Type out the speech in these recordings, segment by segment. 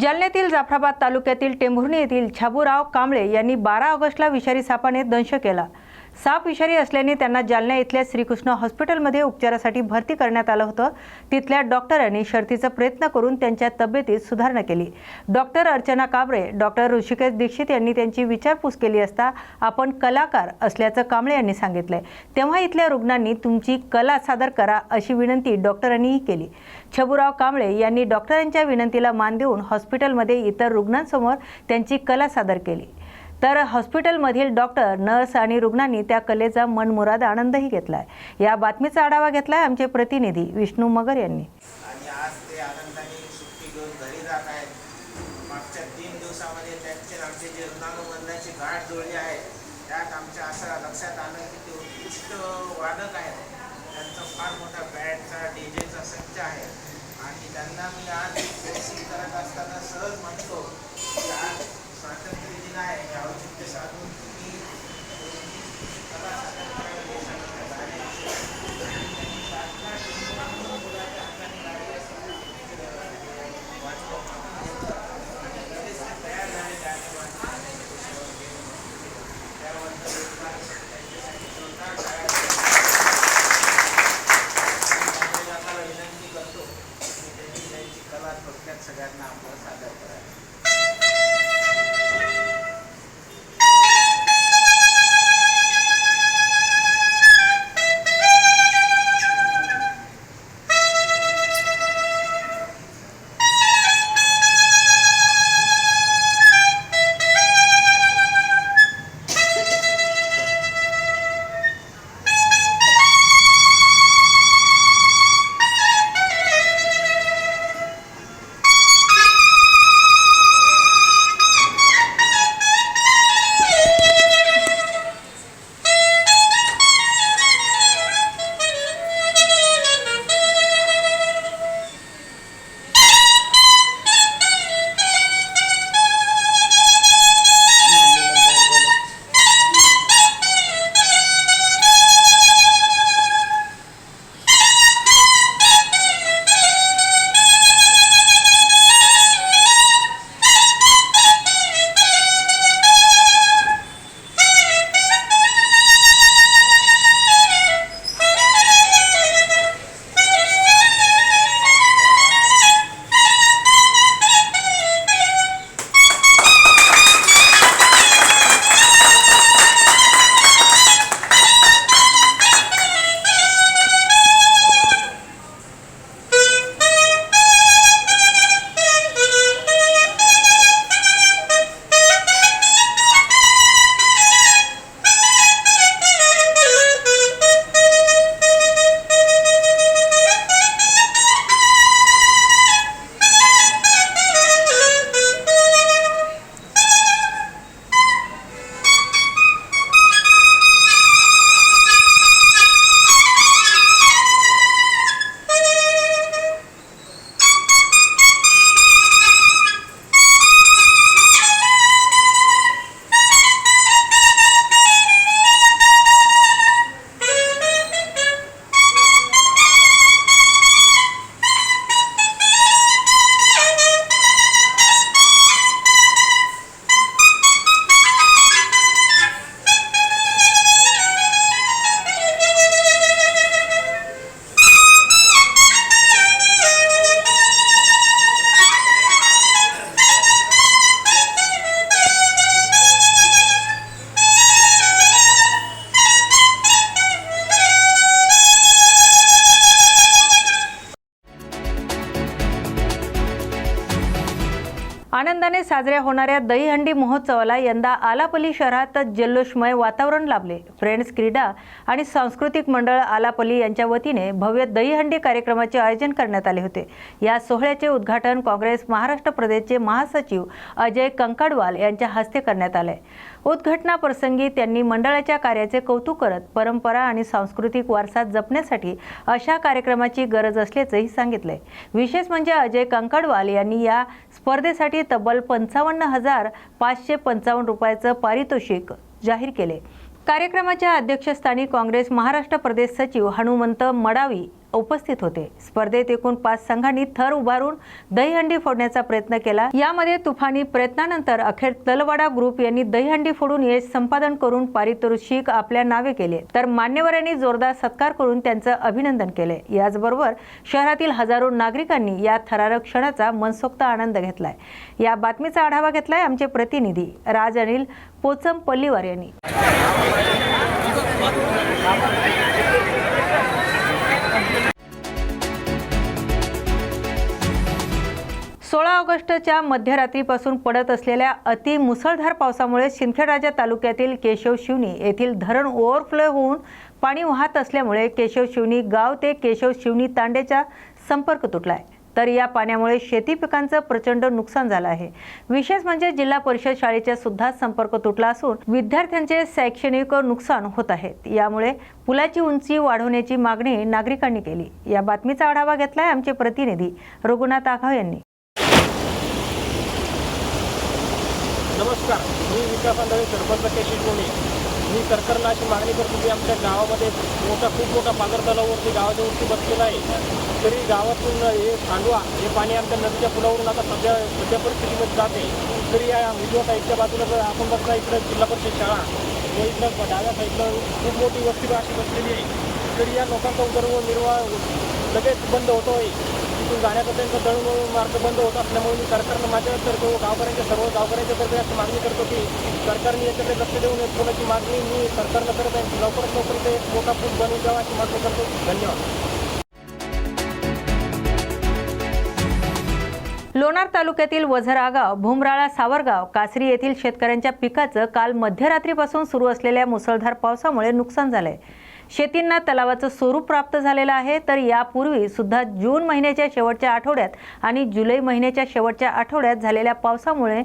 जालन्यातील जाफराबाद तालुक्यातील टेंभुर्णी येथील छाबूराव कांबळे यांनी बारा ऑगस्टला विषारी सापाने दंश केला. साप विषारी असल्याने त्यांना जालना इथल्या श्रीकृष्ण हॉस्पिटलमध्ये उपचारासाठी भरती करण्यात आलं होतं. तिथल्या डॉक्टरांनी शर्थीचा प्रयत्न करून त्यांच्या तब्येतीत सुधारणा केली. डॉक्टर अर्चना काबरे डॉक्टर ऋषिकेश दीक्षित यांनी त्यांची विचारपूस केली असता आपण कलाकार असल्याचं कांबळे यांनी सांगितलंय. तेव्हा इथल्या रुग्णांनी तुमची कला सादर करा अशी विनंती डॉक्टरांनीही केली. छबुराव कांबळे यांनी डॉक्टरांच्या विनंतीला मान देऊन हॉस्पिटलमध्ये इतर रुग्णांसमोर त्यांची कला सादर केली. तर हॉस्पिटलमधील डॉक्टर नर्स आणि रुग्णांनी त्या कलेचा मनमुराद आनंदही घेतलाय. या बातमीचा आढावा घेतलाय आमचे प्रतिनिधी विष्णू मगर यांनी. साजऱ्या होणाऱ्या दहीहंडी महोत्सवाला यंदा आलापल्ली शहरात जल्लोषमय वातावरण लाभले. फ्रेंड्स क्रीडा आणि सांस्कृतिक मंडळ आलापली यांच्या वतीने भव्य दहीहंडी कार्यक्रमाचे आयोजन करण्यात आले होते. या सोहळ्याचे उद्घाटन काँग्रेस महाराष्ट्र प्रदेशचे महासचिव अजय कंकाडवाल यांच्या हस्ते करण्यात आले. उद्घाटनाप्रसंगी त्यांनी मंडळाच्या कार्याचे कौतुक करत परंपरा आणि सांस्कृतिक वारसा जपण्यासाठी अशा कार्यक्रमाची गरज असल्याचंही सांगितले विशेष म्हणजे अजय कंकडवाल यांनी या स्पर्धेसाठी तब्बल पंचावन्न हजार पाचशे पंचावन्न रुपयाचं पारितोषिक जाहीर केले. कार्यक्रमाच्या अध्यक्षस्थानी काँग्रेस महाराष्ट्र प्रदेश सचिव हनुमंत मडावी उपस्थित होते. स्पर्धेत एकूण पाच संघांनी थर उभारून दहीहंडी फोडण्याचा प्रयत्न केला. यामध्ये तुफानी प्रयत्नानंतर अखेर तलवाडा ग्रुप यांनी दहीहंडी फोडून यश संपादन करून पारितोषिक आपल्या नावे केले. तर मान्यवरांनी जोरदार सत्कार करून त्यांचं अभिनंदन केले. याचबरोबर शहरातील हजारो नागरिकांनी या थरारक क्षणाचा मनसोक्त आनंद घेतलाय. या बातमीचा आढावा घेतलाय आमचे प्रतिनिधी राज अनिल पोचम पल्लीवार यांनी. सोळा ऑगस्टच्या मध्यरात्रीपासून पडत असलेल्या अति मुसळधार पावसामुळे सिंदखेडराजा तालुक्यातील केशव शिवणी येथील धरण ओव्हरफ्लो होऊन पाणी वाहत असल्यामुळे केशव शिवणी गाव ते केशव शिवणी तांड्याचा संपर्क तुटलाय. तर या पाण्यामुळे शेती पिकांचं प्रचंड नुकसान झालं आहे. विशेष म्हणजे जिल्हा परिषद शाळेच्या सुद्धा संपर्क तुटला असून विद्यार्थ्यांचे शैक्षणिक नुकसान होत आहेत यामुळे पुलाची उंची वाढवण्याची मागणी नागरिकांनी केली. या बातमीचा आढावा घेतलाय आमचे प्रतिनिधी रघुनाथ आघाव यांनी. नमस्कार. मी विकास आंधळे सरपंच केशी मी सरकारला अशी मागणी करतो की आमच्या गावामध्ये मोठा खूप मोठा पागर तलावावरती गावाच्या वरती बसलेला आहे. तरी गावातून हे सांडवा हे पाणी आमच्या नदीच्या पुलावरून आता सध्या सध्या परिस्थितीमध्ये जाते. तरी या उजव्या साईडच्या बाजूला जर आपण बघता इकडं जिल्हा परिषद शाळा व इकडं डाव्या साईडला खूप मोठी वस्ती अशी बसलेली आहे. तरी या लोकांचा उदरनिर्वाह लगेच बंद होतो आहे तिथून जाण्याचा त्यांचा दळणवळण मार्ग बंद होत असल्यामुळे मी सरकारनं माझ्यातर्फे करतो गावकऱ्यांच्या सर्व गावकऱ्यांच्या तर्फे अशी मागणी करतो की सरकारने याच्याकडे लक्ष देऊन एक कोणाची मागणी मी सरकारनं करत आहे. लवकरात लवकर ते मोठा पूल बनवून द्यावा अशी मागणी करतो. धन्यवाद. लोणार तालुक्यातील वझरागाव भुमराळा सावरगाव कासरी येथील शेतकऱ्यांच्या पिकाचं काल मध्यरात्रीपासून सुरू असलेल्या मुसळधार पावसामुळे नुकसान झालंय. शेतींना तलावाचं स्वरूप प्राप्त झालेलं आहे. तर यापूर्वी सुद्धा जून महिन्याच्या शेवटच्या आठवड्यात आणि जुलै महिन्याच्या शेवटच्या आठवड्यात झालेल्या पावसामुळे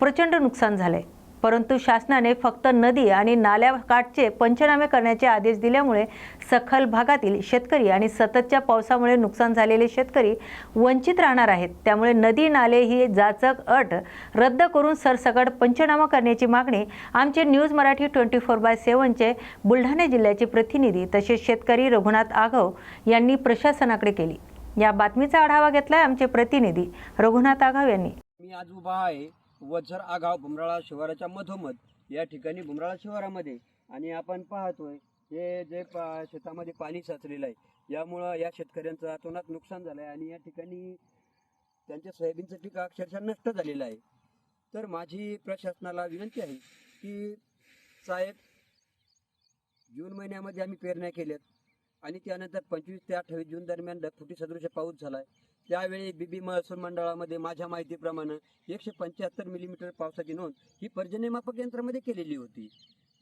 प्रचंड नुकसान झालंय. परंतु शासनाने फक्त नदी आणि नाल्या काठचे पंचनामे करण्याचे आदेश दिल्यामुळे सखल भागातील शेतकरी आणि सततच्या पावसामुळे नुकसान झालेले शेतकरी वंचित राहणार आहेत. त्यामुळे नदी नाले ही जाचक अट रद्द करून सरसकट पंचनामा करण्याची मागणी आमचे news Marathi twenty four by सेवनचे Buldhana जिल्ह्याचे प्रतिनिधी तसेच शेतकरी रघुनाथ आघव यांनी प्रशासनाकडे केली. या बातमीचा आढावा घेतलाय आमचे प्रतिनिधी रघुनाथ आघाव यांनी. मी आज उभा आहे. वझर आगाव बुमराळा शिवाराच्या मधोमध या ठिकाणी बुमराळा शिवारामध्ये. आणि आपण पाहतोय हे जे पा शेतामध्ये पाणी साचलेलं आहे यामुळं या शेतकऱ्यांचं अतोनात नुकसान झालं आहे आणि या ठिकाणी त्यांच्या सोयाबीनचं पीक अक्षरशः नष्ट झालेलं आहे. तर माझी प्रशासनाला विनंती आहे की साहेब जून महिन्यामध्ये आम्ही पेरण्या केल्यात. आणि त्यानंतर पंचवीस ते अठ्ठावीस जून दरम्यान ढगफुटी सदृश पाऊस झाला आहे त्यावेळी बीबी महसूल मंडळामध्ये माझ्या माहितीप्रमाणे एकशे पंच्याहत्तर मिलीमीटर पावसाची नोंद ही पर्जन्यमापक यंत्रामध्ये केलेली होती.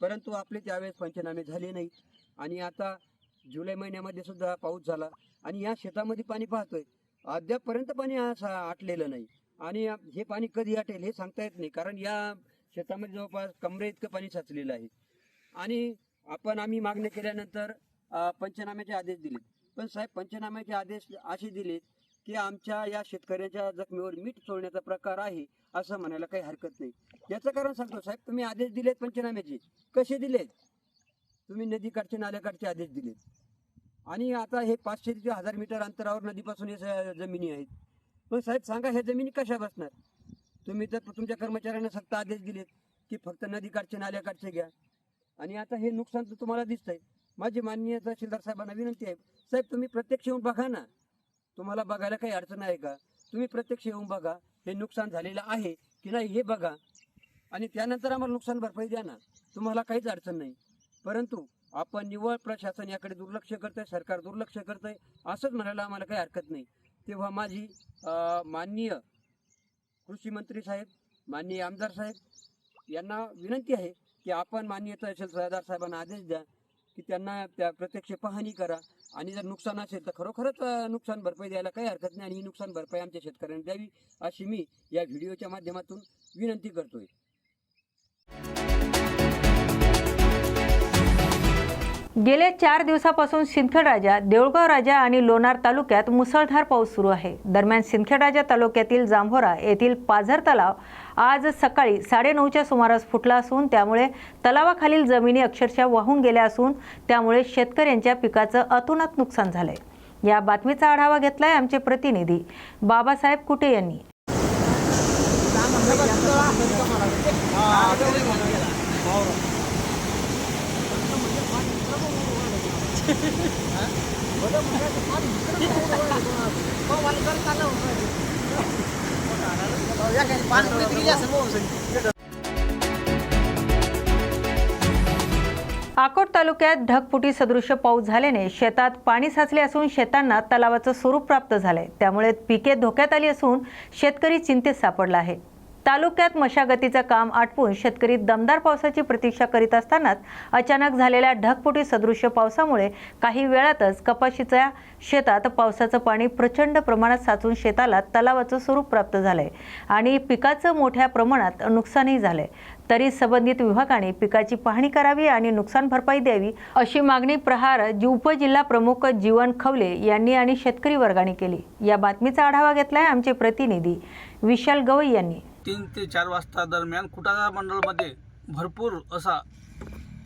परंतु आपले त्यावेळेस पंचनामे झाले नाहीत आणि आता जुलै महिन्यामध्ये सुद्धा पाऊस झाला आणि या शेतामध्ये पाणी पाहतोय. अद्यापपर्यंत पाणी असं आटलेलं नाही. आणि हे पाणी कधी आटेल हे सांगता येत नाही कारण या शेतामध्ये जवळपास कमरे इतकं पाणी साचलेलं आहे. आणि आपण आम्ही मागणी केल्यानंतर पंचनाम्याचे आदेश दिले पण साहेब पंचनाम्याचे आदेश असे दिलेत की आमच्या या शेतकऱ्याच्या जखमीवर मीठ चोळण्याचा प्रकार आहे असं म्हणायला काही हरकत नाही. याचं कारण सांगतो साहेब तुम्ही आदेश दिलेत पंचनाम्याचे. कसे दिलेत? तुम्ही नदीकाठचे नाल्याकाठचे आदेश दिलेत. आणि आता हे पाचशे ते हजार मीटर अंतरावर नदीपासून हे जमिनी आहेत. पण साहेब सांगा ह्या जमिनी कशा बसणार? तुम्ही तर तुमच्या कर्मचाऱ्यांना फक्त आदेश दिलेत की फक्त नदीकाठचे नाल्याकाठचे घ्या. आणि आता हे नुकसान तर तुम्हाला दिसतंय. माझी माननीय तहसीलदार साहेबांना विनंती आहे. साहेब तुम्ही प्रत्यक्ष येऊन बघा ना. तुम्हाला बघायला काही अडचण आहे का? तुम्ही प्रत्यक्ष येऊन बघा. हे नुकसान झालेलं आहे की नाही हे बघा. आणि त्यानंतर आम्हाला नुकसान भरपाई द्या ना. तुम्हाला काहीच अडचण नाही. परंतु आपण निव्वळ प्रशासन याकडे दुर्लक्ष करतंय सरकार दुर्लक्ष करतंय असंच म्हणायला आम्हाला काही हरकत नाही. तेव्हा माझी माननीय कृषी मंत्री साहेब माननीय आमदार साहेब यांना विनंती आहे की आपण माननीय तहसीलदार साहेबांना आदेश द्या. की त्यांना त्या प्रत्यक्ष पाहणी करा. आणि जर नुकसान असेल तर खरोखरच नुकसान भरपाई द्यायला काही हरकत नाही आणि ही नुकसान भरपाई आमच्या शेतकऱ्यांना द्यावी अशी मी या व्हिडिओच्या माध्यमातून विनंती करतोय. गेल्या चार दिवसापासून सिंदखेड राजा देऊळगाव राजा आणि लोणार तालुक्यात मुसळधार पाऊस सुरू आहे. दरम्यान सिंदखेड राजा तालुक्यातील जांभोरा येथील पाझर तलाव आज सकाळी साडेनऊच्या सुमारास फुटला असून त्यामुळे तलावाखालील जमिनी अक्षरशः वाहून गेल्या असून त्यामुळे शेतकऱ्यांच्या पिकाचं अतोनात नुकसान झालंय. या बातमीचा आढावा घेतलाय आमचे प्रतिनिधी बाबासाहेब कुटे यांनी. अकोट तालुक्यात ढगफुटी सदृश्य पाऊस झाल्याने शेतात पाणी साचले असून शेतांना तलावाचं स्वरूप प्राप्त झालंय. त्यामुळे पिके धोक्यात आली असून शेतकरी चिंतेत सापडला आहे. तालुक्यात मशागतीचं काम आटपून शेतकरी दमदार पावसाची प्रतीक्षा करीत असतानाच अचानक झालेल्या ढगफुटी सदृश्य पावसामुळे काही वेळातच कपाशीच्या शेतात पावसाचं पाणी प्रचंड प्रमाणात साचून शेताला तलावाचं स्वरूप प्राप्त झालंय आणि पिकाचं मोठ्या प्रमाणात नुकसानही झालंय. तरी संबंधित विभागाने पिकाची पाहणी करावी आणि नुकसान भरपाई द्यावी अशी मागणी प्रहार जी उपजिल्हा प्रमुख जीवन खवले यांनी आणि शेतकरी वर्गाने केली. या बातमीचा आढावा घेतलाय आमचे प्रतिनिधी विशाल गवई यांनी. तीन ते चार वाजता दरम्यान कुटाळा मंडळमध्ये भरपूर असा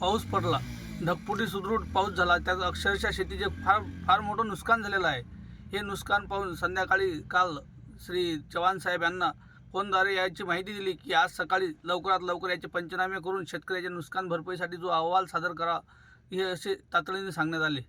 पाऊस पडला. ढगफुटी सुदृढ पाऊस झाला. त्यात अक्षरशः शेतीचे फार फार मोठं नुकसान झालेलं आहे. हे नुकसान पाहून संध्याकाळी काल श्री चव्हाण साहेब यांना फोनद्वारे याची माहिती दिली की आज सकाळी लवकरात लवकर याचे पंचनामे करून शेतकऱ्याच्या नुकसान भरपाईसाठी जो अहवाल सादर करा हे असे तातडीने सांगण्यात आले.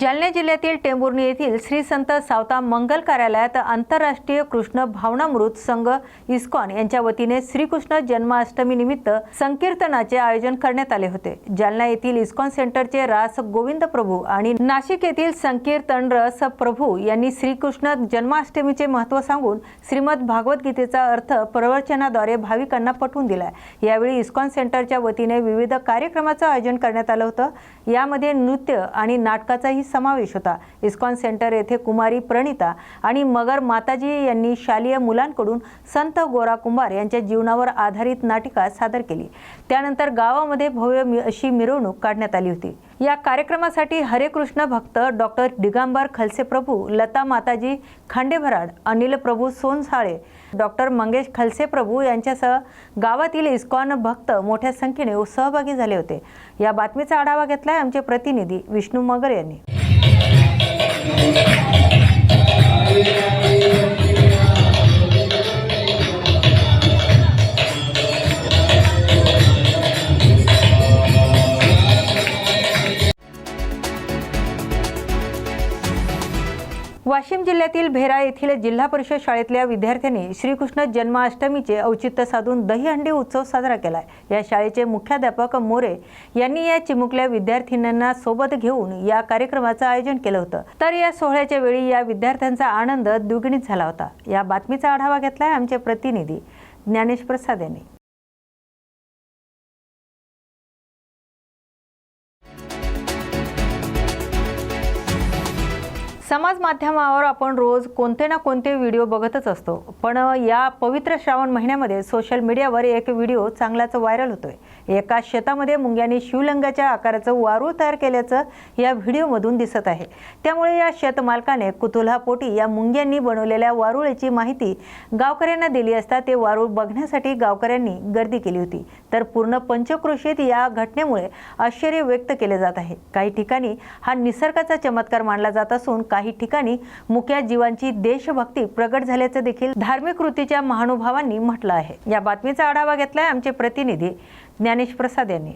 जालना जिल्ह्यातील टेंभुर्णी येथील श्री संत सावता मंगल कार्यालयात आंतरराष्ट्रीय कृष्ण भावनामृत संघ इस्कॉन यांच्या वतीने श्रीकृष्ण जन्माष्टमी निमित्त संकीर्तनाचे आयोजन करण्यात आले होते. जालना येथील इस्कॉन सेंटरचे रास गोविंद प्रभू आणि नाशिक येथील संकीर्तन रस प्रभू यांनी श्रीकृष्ण जन्माष्टमीचे महत्त्व सांगून श्रीमद भागवद्गीतेचा अर्थ प्रवचनाद्वारे भाविकांना पटवून दिला यावेळी इस्कॉन सेंटरच्या वतीने विविध कार्यक्रमाचं आयोजन करण्यात आलं होतं. यामध्ये नृत्य आणि नाटकाचाही समावेश होता. इस्कॉन सेंटर येथे कुमारी प्रणिता आणि मगर माताजी यांनी शालेय मुलांकडून संत गोरा कुंभार यांच्या जीवनावर आधारित नाटिका सादर केली. त्यानंतर गावामध्ये भव्य अशी मिरवणूक काढण्यात आली होती. या कार्यक्रमासाठी हरे कृष्ण भक्त डॉक्टर दिगंबर खलसे प्रभू लता माताजी खांडेभराड अनिल प्रभू सोनसाळे डॉक्टर मंगेश खलसे प्रभू यांच्यासह गावातील इस्कॉन भक्त मोठ्या संख्येने सहभागी झाले होते. या बातमीचा आढावा घेतलाय आमचे प्रतिनिधी विष्णू मगर यांनी. Yeah. वाशिम जिल्ह्यातील भेरा येथील जिल्हा परिषद शाळेतल्या विद्यार्थ्यांनी श्रीकृष्ण जन्माष्टमीचे औचित्य साधून दहीहंडी उत्सव साजरा केला या शाळेचे मुख्याध्यापक मोरे यांनी या चिमुकल्या विद्यार्थिनींना सोबत घेऊन या कार्यक्रमाचं आयोजन केलं होतं. तर या सोहळ्याच्या वेळी या विद्यार्थ्यांचा आनंद द्विगुणित झाला होता. या बातमीचा आढावा घेतलाय आमचे प्रतिनिधी ज्ञानेश प्रसाद यांनी. समाज माध्यमावर आपण रोज कोणते ना कोणते व्हिडिओ बघतच असतो. पण या पवित्र श्रावण महिन्यामध्ये सोशल मीडियावर एक व्हिडिओ चांगलाच व्हायरल होतोय. एका शेतामध्ये मुंग्यांनी शिवलिंगाच्या आकाराचं वारूळ तयार केल्याचं या व्हिडिओमधून दिसत आहे. त्यामुळे या शेतमालकाने कुतुल्हापोटी या मुंग्यांनी बनवलेल्या वारुळाची माहिती गावकऱ्यांना दिली असता ते वारूळ बघण्यासाठी गावकऱ्यांनी गर्दी केली होती. तर पूर्ण पंचक्रोशीत या घटनेमुळे आश्चर्य व्यक्त केले जात आहे. काही ठिकाणी हा निसर्गाचा चमत्कार मानला जात असून काही ठिकाणी मुक्या जीवांची देशभक्ती प्रगट झाल्याचं देखील धार्मिक कृतीच्या महानुभावांनी म्हटलं आहे. या बातमीचा आढावा घेतलाय आमचे प्रतिनिधी ज्ञानेश प्रसाद यांनी.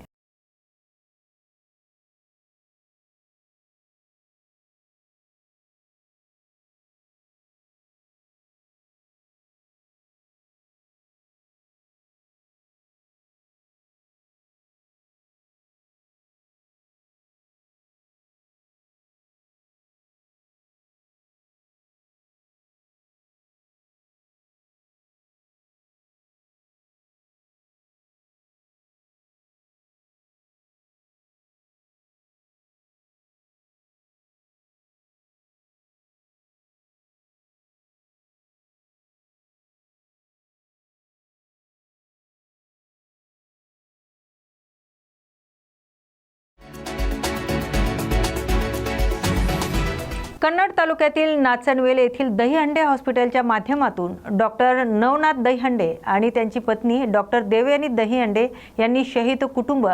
कन्नड तालुक्यातील नाचनवेल येथील दहीहंडे हॉस्पिटलच्या माध्यमातून डॉक्टर नवनाथ दहीहंडे आणि त्यांची पत्नी डॉक्टर देवयानी दहीहंडे यांनी शहीद कुटुंब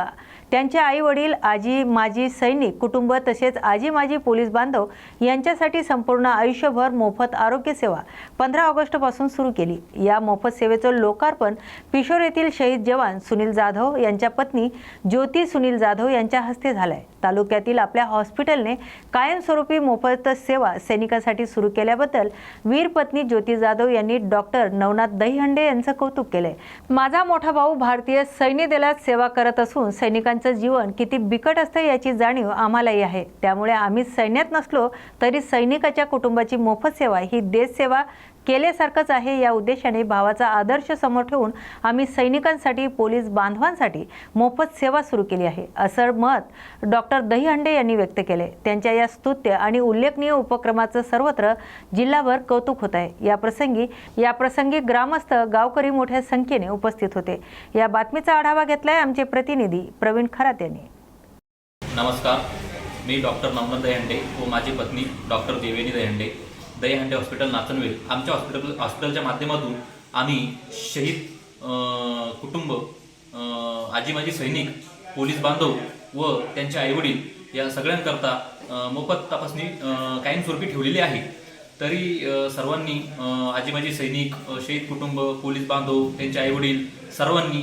त्यांचे आई वडील आजी माजी सैनिक कुटुंब तसेच आजी माजी पोलीस बांधव यांच्यासाठी संपूर्ण आयुष्यभर मोफत आरोग्य सेवा पंधरा ऑगस्टपासून सुरू केली. या मोफत सेवेचं लोकार्पण पिशोर येथील शहीद जवान सुनील जाधव यांच्या पत्नी ज्योती सुनील जाधव यांच्या हस्ते झालंय. तालुक्यातील आपल्या हॉस्पिटलने कायमस्वरूपी मोफत सेवा सैनिकांसाठी सुरू केल्याबद्दल वीर पत्नी ज्योती जाधव यांनी डॉक्टर नवनाथ दहीहंडे यांचं कौतुक केलंय. माझा मोठा भाऊ भारतीय सैन्य दलात सेवा करत असून सैनिकांचं जीवन किती बिकट असतं याची जाणीव आम्हालाही आहे. त्यामुळे आम्ही सैन्यात नसलो तरी सैनिकाच्या कुटुंबाची मोफत सेवा ही देशसेवा केल्यासारखंच आहे. या उद्देशाने भावाचा आदर्श समोर ठेवून आम्ही सैनिकांसाठी पोलीस बांधवांसाठी मोफत सेवा सुरू केली आहे. असं मत डॉक्टर दहीहंडे यांनी व्यक्त केले. त्यांच्या या स्तुत्य आणि उल्लेखनीय उपक्रमाचं सर्वत्र जिल्हाभर कौतुक होत आहे. या प्रसंगी या प्रसंगी ग्रामस्थ गावकरी मोठ्या संख्येने उपस्थित होते. या बातमीचा आढावा घेतलाय आमचे प्रतिनिधी प्रवीण खरात यांनी. नमस्कार. मी डॉक्टर नवनाथ दहीहंडे व माझी पत्नी डॉक्टर देवेनी दहीहंडे दहीहंडे हॉस्पिटल नाचनवेल आमच्या हॉस्पिटल हॉस्पिटलच्या माध्यमातून आम्ही शहीद कुटुंब आजी माजी सैनिक पोलीस बांधव व त्यांचे आईवडील या सगळ्यांकरता मोफत तपासणी कायमस्वरूपी ठेवलेली आहे. तरी सर्वांनी आजी माजी सैनिक शहीद कुटुंब पोलीस बांधव त्यांचे आईवडील सर्वांनी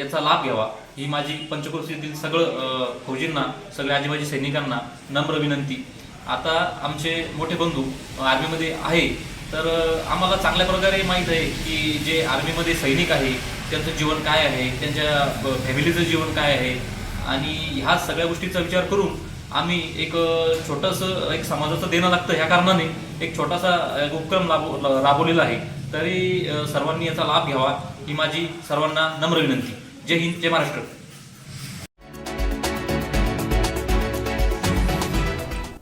याचा लाभ घ्यावा. ही माझी पंचक्रोशीतील सगळं फौजींना सगळ्या आजी माजी सैनिकांना नम्र विनंती. आता आमचे मोठे बंधू आर्मीमध्ये आहे तर आम्हाला चांगल्या प्रकारे माहीत आहे की जे आर्मीमध्ये सैनिक आहे त्यांचं जीवन काय आहे त्यांच्या फॅमिलीचं जीवन काय आहे? आणि ह्या सगळ्या गोष्टीचा विचार करून आम्ही एक छोटंसं एक समाजाचं देणं लागतं ह्या कारणाने एक छोटासा उपक्रम राबव राबवलेला आहे. तरी सर्वांनी याचा लाभ घ्यावा ही माझी सर्वांना नम्र विनंती. जय हिंद जय महाराष्ट्र.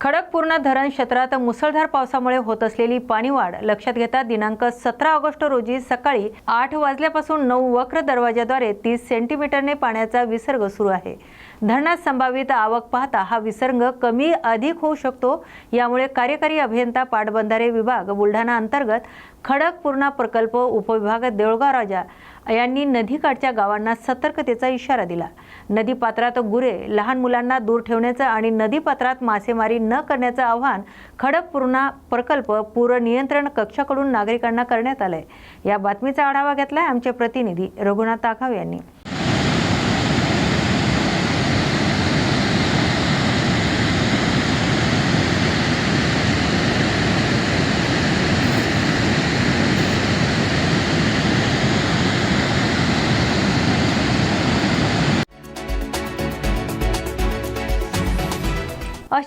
खडकपूर्णा धरण क्षेत्रात मुसळधार पावसामुळे होत असलेली पाणीवाढ लक्षात घेता दिनांक सतरा ऑगस्ट रोजी सकाळी आठ वाजल्यापासून नऊ वक्र दरवाजाद्वारे तीस सेंटीमीटरने पाण्याचा विसर्ग सुरू आहे. धरणात संभावित आवक पाहता हा विसर्ग कमी अधिक होऊ शकतो. यामुळे कार्यकारी अभियंता पाटबंधारे विभाग बुलढाणा अंतर्गत खडकपूर्णा प्रकल्प उपविभाग देऊळगाव राजा यांनी नदीकाठच्या गावांना सतर्कतेचा इशारा दिला. नदीपात्रात गुरे लहान मुलांना दूर ठेवण्याचं आणि नदीपात्रात मासेमारी न करण्याचं आव्हान खडकपूर्णा प्रकल्प पूर नियंत्रण कक्षाकडून नागरिकांना करण्यात आलंय. या बातमीचा आढावा घेतलाय आमचे प्रतिनिधी रघुनाथ आघाव यांनी.